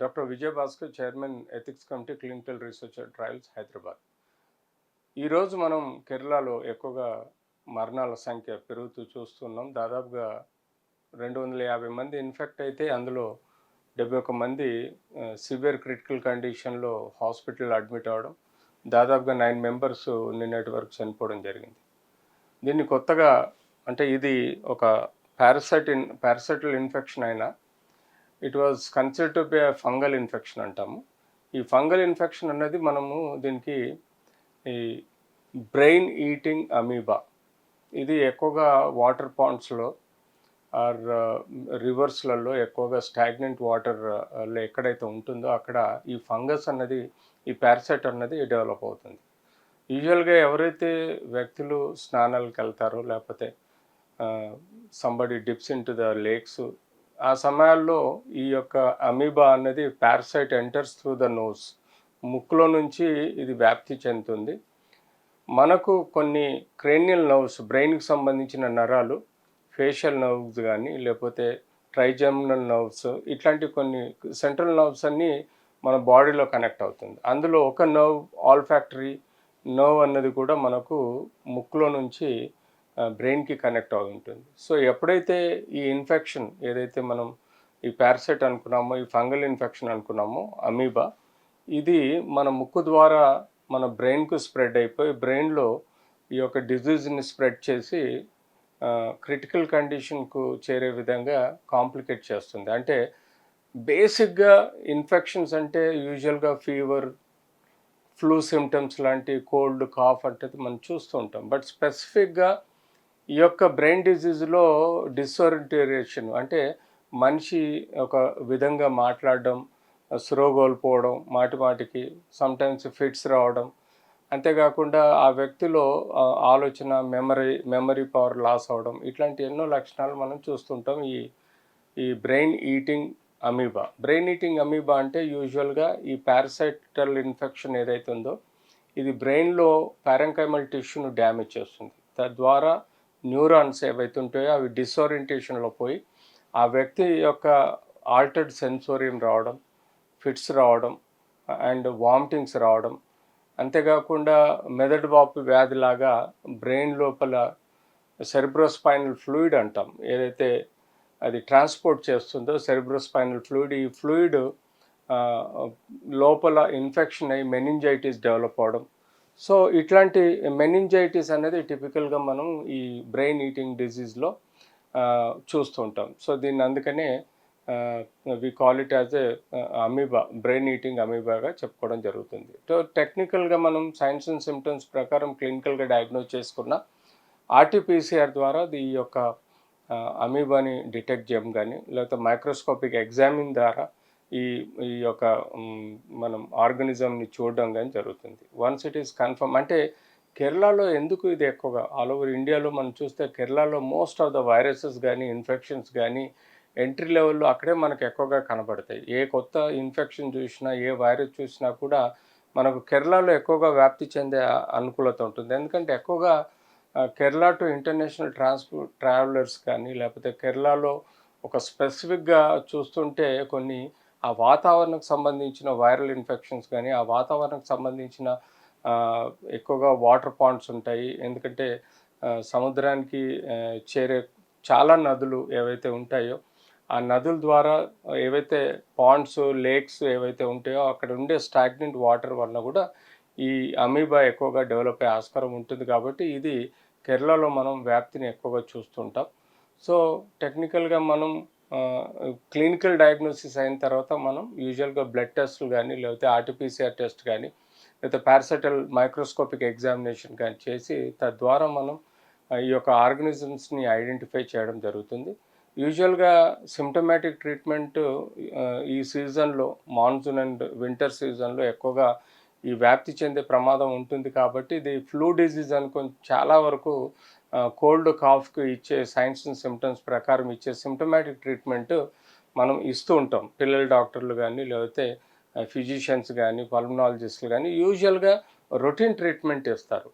Doctor Vijayabhaskar chairman ethics committee clinical research trials Hyderabad. ఈరోజు మనం కేరళలో ఎక్కువగా మరణాల సంఖ్య పెరుగుతూ చూస్తున్నాం. దాదాపుగా రెండు వందల యాభై మంది ఇన్ఫెక్ట్ అయితే అందులో డెబ్బై ఒక మంది సివియర్ క్రిటికల్ కండిషన్లో హాస్పిటల్ అడ్మిట్ అవ్వడం దాదాపుగా నైన్ మెంబర్స్ నిన్నటి వరకు చనిపోవడం జరిగింది. దీన్ని కొత్తగా అంటే ఇది ఒక పారాసైట్ ఇన్ పారాసైటల్ ఇన్ఫెక్షన్ అయినా it was consider to be fungal infection అంటాము. ఈ ఫంగల్ ఇన్ఫెక్షన్ అన్నది మనము దీనికి ఈ బ్రెయిన్ ఈటింగ్ అమీబా ఇది ఎక్కువగా వాటర్ పాండ్స్లో ఆర్ uh, రివర్స్లలో ఎక్కువగా స్టాగ్నెంట్ వాటర్ uh, ఎక్కడైతే ఉంటుందో అక్కడ ఈ ఫంగస్ అన్నది ఈ పారాసైట్ అన్నది డెవలప్ అవుతుంది. యూజువల్గా ఎవరైతే వ్యక్తులు స్నానాలకు వెళ్తారో లేకపోతే somebody dips into the lakes ఆ సమయాల్లో ఈ యొక్క అమీబా అన్నది parasite enters through the nose. ముక్కులో నుంచి ఇది వ్యాప్తి చెందుతుంది. మనకు కొన్ని క్రేనియల్ నర్వ్స్ బ్రెయిన్కి సంబంధించిన నరాలు ఫేషియల్ నర్వ్స్ కానీ లేకపోతే ట్రైజెమినల్ నర్వ్స్ ఇట్లాంటి కొన్ని సెంట్రల్ నర్వ్స్ అన్నీ మన బాడీలో కనెక్ట్ అవుతుంది. అందులో ఒక నర్వ్ ఆల్ ఫ్యాక్టరీ నర్వ్ అన్నది కూడా మనకు ముక్కులో నుంచి బ్రెయిన్కి కనెక్ట్ అయి ఉంటుంది సో ఎప్పుడైతే ఈ ఇన్ఫెక్షన్ ఏదైతే మనం ఈ పారాసైట్ అనుకున్నామో ఈ ఫంగల్ ఇన్ఫెక్షన్ అనుకున్నామో అమీబా ఇది మన ముక్కు ద్వారా మన బ్రెయిన్కు స్ప్రెడ్ అయిపోయి బ్రెయిన్లో ఈ యొక్క డిజీజ్ని స్ప్రెడ్ చేసి క్రిటికల్ కండిషన్కు చేరే విధంగా కాంప్లికేట్ చేస్తుంది. అంటే బేసిక్గా ఇన్ఫెక్షన్స్ అంటే యూజువల్గా ఫీవర్ ఫ్లూ సిమ్టమ్స్ లాంటి కోల్డ్ కాఫ్ అంటే మనం చూస్తూ ఉంటాం. బట్ స్పెసిఫిక్గా ఈ యొక్క బ్రెయిన్ డిజీజ్లో డిస్ఓరియంటేషన్ అంటే మనిషి ఒక విధంగా మాట్లాడడం స్రో కోల్పోవడం మాటి మాటికి సమ్టైమ్స్ ఫిట్స్ రావడం. అంతేకాకుండా ఆ వ్యక్తిలో ఆలోచన మెమరీ మెమరీ పవర్ లాస్ అవడం. ఇట్లాంటి ఎన్నో లక్షణాలు మనం చూస్తుంటాం. ఈ ఈ brain eating amoeba. Brain eating amoeba అంటే యూజువల్గా ఈ పారాసైటల్ ఇన్ఫెక్షన్ ఏదైతే ఉందో ఇది బ్రెయిన్లో పారంకైమల్ టిష్యూను డ్యామేజ్ చేస్తుంది. తద్వారా న్యూరాన్స్ ఏవైతే ఉంటాయో అవి డిస్ఓరియంటేషన్లో పోయి ఆ వ్యక్తి యొక్క ఆల్టర్డ్ సెన్సోరియం రావడం ఫిట్స్ రావడం అండ్ వామిటింగ్స్ రావడం అంతేకాకుండా మెదడు వాపు వ్యాధిలాగా బ్రెయిన్ లోపల సెరిబ్రోస్పైనల్ ఫ్లూయిడ్ అంటాం. ఏదైతే అది ట్రాన్స్పోర్ట్ చేస్తుందో సెరిబ్రోస్పైనల్ ఫ్లూయిడ్ ఈ ఫ్లూయిడ్ లోపల ఇన్ఫెక్షన్ అయ్యి మెనింజైటిస్ డెవలప్ అవడం సో ఇట్లాంటి మెనింజైటిస్ అనేది టిపికల్గా మనం ఈ బ్రెయిన్ ఈటింగ్ డిజీజ్లో చూస్తుంటాం సో దీన్ని అందుకనే we call it as a amoeba brain eating అమీబాగా చెప్పుకోవడం జరుగుతుంది. సో టెక్నికల్గా మనం సైన్స్ అండ్ సిమ్టమ్స్ ప్రకారం క్లినికల్గా డయాగ్నోజ్ చేసుకున్న ఆర్టీపీసీఆర్ ద్వారా ఈ యొక్క అమీబాని డిటెక్ట్ చేయడం కానీ లేకపోతే మైక్రోస్కోపిక్ ఎగ్జామిన్ ద్వారా ఈ ఈ యొక్క మనం ఆర్గనిజంని చూడడం కానీ జరుగుతుంది. వన్స్ ఇట్ ఈస్ కన్ఫర్మ్ అంటే కేరళలో ఎందుకు ఇది ఎక్కువగా? ఆల్ ఓవర్ ఇండియాలో మనం చూస్తే కేరళలో మోస్ట్ ఆఫ్ ద వైరసెస్ కానీ ఇన్ఫెక్షన్స్ కానీ ఎంట్రీ లెవెల్లో అక్కడే మనకు ఎక్కువగా కనబడతాయి. ఏ కొత్త ఇన్ఫెక్షన్ చూసినా ఏ వైరస్ చూసినా కూడా మనకు కేరళలో ఎక్కువగా వ్యాప్తి చెందే అనుకూలత ఉంటుంది. ఎందుకంటే ఎక్కువగా Kerala to international transport travellers కానీ లేకపోతే కేరళలో ఒక స్పెసిఫిక్గా చూస్తుంటే కొన్ని ఆ వాతావరణకు సంబంధించిన వైరల్ ఇన్ఫెక్షన్స్ కానీ ఆ వాతావరణకు సంబంధించిన ఎక్కువగా వాటర్ పాండ్స్ ఉంటాయి. ఎందుకంటే సముద్రానికి చేరే చాలా నదులు ఏవైతే ఉంటాయో ఆ నదుల ద్వారా ఏవైతే పాండ్స్ లేక్స్ ఏవైతే ఉంటాయో అక్కడ ఉండే స్టాగ్నెంట్ వాటర్ వల్ల కూడా ఈ అమీబా ఎక్కువగా డెవలప్ అయ్యే ఆస్కారం ఉంటుంది కాబట్టి ఇది కేరళలో మనం వ్యాప్తిని ఎక్కువగా చూస్తుంటాం. సో టెక్నికల్గా మనం క్లినికల్ డయాగ్నోసిస్ అయిన తర్వాత మనం యూజువల్గా బ్లడ్ టెస్ట్లు కానీ లేకపోతే ఆర్టీపీసీఆర్ టెస్ట్ కానీ లేకపోతే పారాసెటల్ మైక్రోస్కోపిక్ ఎగ్జామినేషన్ కానీ చేసి తద్వారా మనం ఈ యొక్క ఆర్గనిజమ్స్ని ఐడెంటిఫై చేయడం జరుగుతుంది. యూజువల్గా సిమ్టమాటిక్ ట్రీట్మెంట్ ఈ సీజన్లో మాన్సూన్ అండ్ వింటర్ సీజన్లో ఎక్కువగా ఈ వ్యాప్తి చెందే ప్రమాదం ఉంటుంది కాబట్టి ఇది ఫ్లూ డిజీజ్ అనుకుని చాలా వరకు కోల్డ్ కాఫ్కి ఇచ్చే సైన్స్ అండ్ సిమ్టమ్స్ ప్రకారం ఇచ్చే సిమ్టమాటిక్ ట్రీట్మెంట్ మనం ఇస్తూ ఉంటాం. పిల్లల డాక్టర్లు కానీ లేకపోతే ఫిజిషియన్స్ కానీ పల్మనాలజిస్టులు కానీ యూజువల్గా రొటీన్ ట్రీట్మెంట్ ఇస్తారు.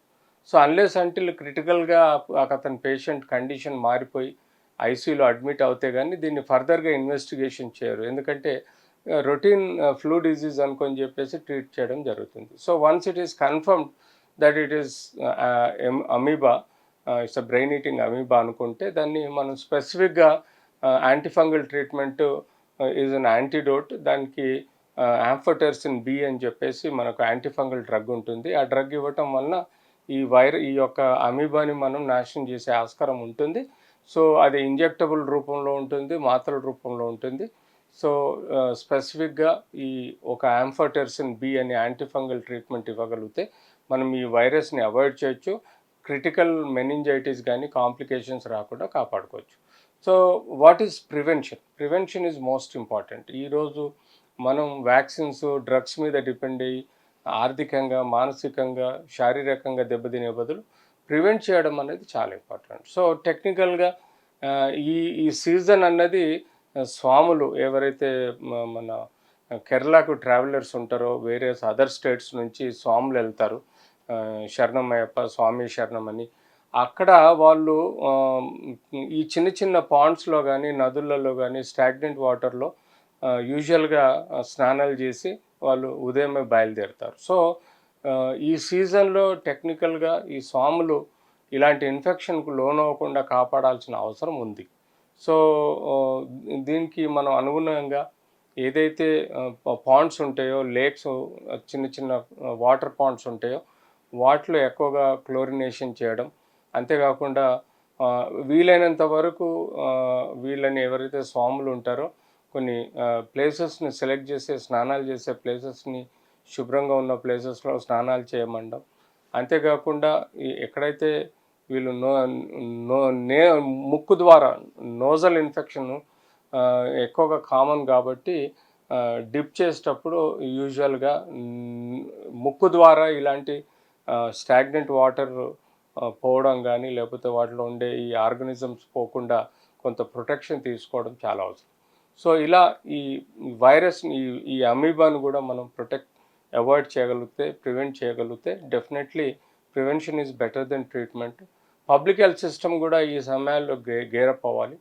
సో అన్లెస్ అంటిల్ క్రిటికల్గా అతని పేషెంట్ కండిషన్ మారిపోయి ఐసీయూలో అడ్మిట్ అవుతే కానీ దీన్ని ఫర్దర్గా ఇన్వెస్టిగేషన్ చేయరు. ఎందుకంటే రొటీన్ ఫ్లూ డిజీజ్ అనుకొని చెప్పేసి ట్రీట్ చేయడం జరుగుతుంది. So once it is confirm that it is amoeba it's a brain eating amoeba అనుకుంటే దాన్ని మనం స్పెసిఫిక్గా antifungal treatment is an antidote. దానికి యాంఫోటెర్సిన్ బి అని చెప్పేసి మనకు యాంటీఫంగల్ డ్రగ్ ఉంటుంది. ఆ డ్రగ్ ఇవ్వటం వలన ఈ వైర ఈ యొక్క అమీబాని మనం నాశనం చేసే ఆస్కారం ఉంటుంది. సో అది ఇంజెక్టబుల్ రూపంలో ఉంటుంది మాత్రల రూపంలో ఉంటుంది. సో స్పెసిఫిక్గా ఈ ఒక యాంఫోటెర్సిన్ బి అనే యాంటీఫంగల్ ట్రీట్మెంట్ ఇవ్వగలిగితే మనం ఈ వైరస్ని అవాయిడ్ చేయొచ్చు. క్రిటికల్ మెనింజైటిస్ కానీ కాంప్లికేషన్స్ రాకుండా కాపాడుకోవచ్చు. So what is prevention? Prevention is most important. ఈరోజు మనం వ్యాక్సిన్స్ డ్రగ్స్ మీద డిపెండ్ అయ్యి ఆర్థికంగా మానసికంగా శారీరకంగా దెబ్బతినే బదులు ప్రివెంట్ చేయడం అనేది చాలా ఇంపార్టెంట్. సో టెక్నికల్గా ఈ ఈ సీజన్ అన్నది స్వాములు ఎవరైతే మన కేరళకు ట్రావెలర్స్ ఉంటారో వేరే అదర్ స్టేట్స్ నుంచి స్వాములు వెళ్తారు శరణమయ్యప్ప స్వామి శరణం అని. అక్కడ వాళ్ళు ఈ చిన్న చిన్న పాండ్స్లో కానీ నదులలో కానీ స్టాగ్నెంట్ వాటర్లో యూజువల్గా స్నానాలు చేసి వాళ్ళు ఉదయమే బయలుదేరుతారు. సో ఈ సీజన్లో టెక్నికల్గా ఈ స్వాములు ఇలాంటి ఇన్ఫెక్షన్కు లోనవ్వకుండా కాపాడాల్సిన అవసరం ఉంది. సో దీనికి మనం అనుగుణంగా ఏదైతే పాండ్స్ ఉంటాయో లేక్స్ చిన్న చిన్న వాటర్ పాండ్స్ ఉంటాయో వాటిలో ఎక్కువగా క్లోరినేషన్ చేయడం. అంతేకాకుండా వీలైనంత వరకు వీళ్ళని ఎవరైతే స్వాములు ఉంటారో కొన్ని ప్లేసెస్ని సెలెక్ట్ చేసే స్నానాలు చేసే ప్లేసెస్ని శుభ్రంగా ఉన్న ప్లేసెస్లో స్నానాలు చేయమండం. అంతేకాకుండా ఎక్కడైతే వీళ్ళు నో నో నే ముక్కు ద్వారా నోజల్ ఇన్ఫెక్షన్ ఎక్కువగా కామన్ కాబట్టి డిప్ చేసేటప్పుడు యూజువల్గా ముక్కు ద్వారా ఇలాంటి స్టాగ్నెంట్ వాటర్ పోవడం కానీ లేకపోతే వాటిలో ఉండే ఈ ఆర్గనిజమ్స్ పోకుండా కొంత ప్రొటెక్షన్ తీసుకోవడం చాలా అవసరం. సో ఇలా ఈ వైరస్ని ఈ ఈ అమీబాను కూడా మనం ప్రొటెక్ట్ అవాయిడ్ చేయగలిగితే ప్రివెంట్ చేయగలిగితే definitely prevention is better then treatment. Public health system కూడా ఈ సమయాల్లో గే గేరప్ అవ్వాలి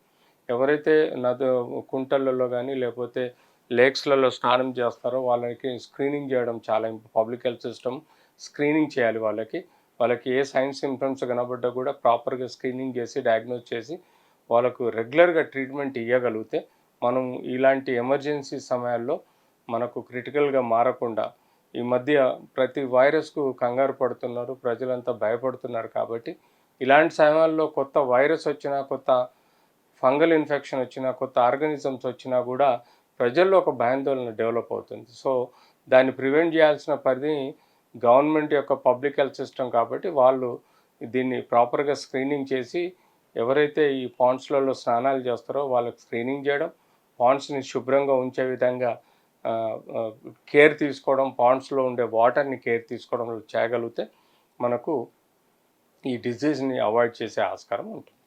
ఎవరైతే నది కుంటలలో కానీ లేకపోతే లేక్స్లలో స్నానం చేస్తారో వాళ్ళకి స్క్రీనింగ్ చేయడం చాలా పబ్లిక్ హెల్త్ సిస్టమ్ స్క్రీనింగ్ చేయాలి వాళ్ళకి. వాళ్ళకి ఏ సైన్స్ సిమ్టమ్స్ కనబడ్డా కూడా ప్రాపర్గా స్క్రీనింగ్ చేసి డయాగ్నోస్ చేసి వాళ్ళకు రెగ్యులర్గా ట్రీట్మెంట్ ఇవ్వగలిగితే మనం ఇలాంటి ఎమర్జెన్సీ సమయాల్లో మనకు క్రిటికల్గా మారకుండా ఈ మధ్య ప్రతి వైరస్కు కంగారు పడుతున్నారు ప్రజలంతా భయపడుతున్నారు కాబట్టి ఇలాంటి సమయాల్లో కొత్త వైరస్ వచ్చినా కొత్త ఫంగల్ ఇన్ఫెక్షన్ వచ్చినా కొత్త ఆర్గానిజమ్స్ వచ్చినా కూడా ప్రజల్లో ఒక భయాందోళన డెవలప్ అవుతుంది. సో దాన్ని ప్రివెంట్ చేయాల్సిన పరిధి గవర్నమెంట్ యొక్క పబ్లిక్ హెల్త్ సిస్టమ్ కాబట్టి వాళ్ళు దీన్ని ప్రాపర్గా స్క్రీనింగ్ చేసి ఎవరైతే ఈ పాండ్స్లలో స్నానాలు చేస్తారో వాళ్ళకి స్క్రీనింగ్ చేయడం పాండ్స్ని శుభ్రంగా ఉంచే విధంగా కేర్ తీసుకోవడం పాండ్స్లో ఉండే వాటర్ని కేర్ తీసుకోవడం చేయగలిగితే మనకు ఈ డిజీజ్ని అవాయిడ్ చేసే ఆస్కారం ఉంటుంది.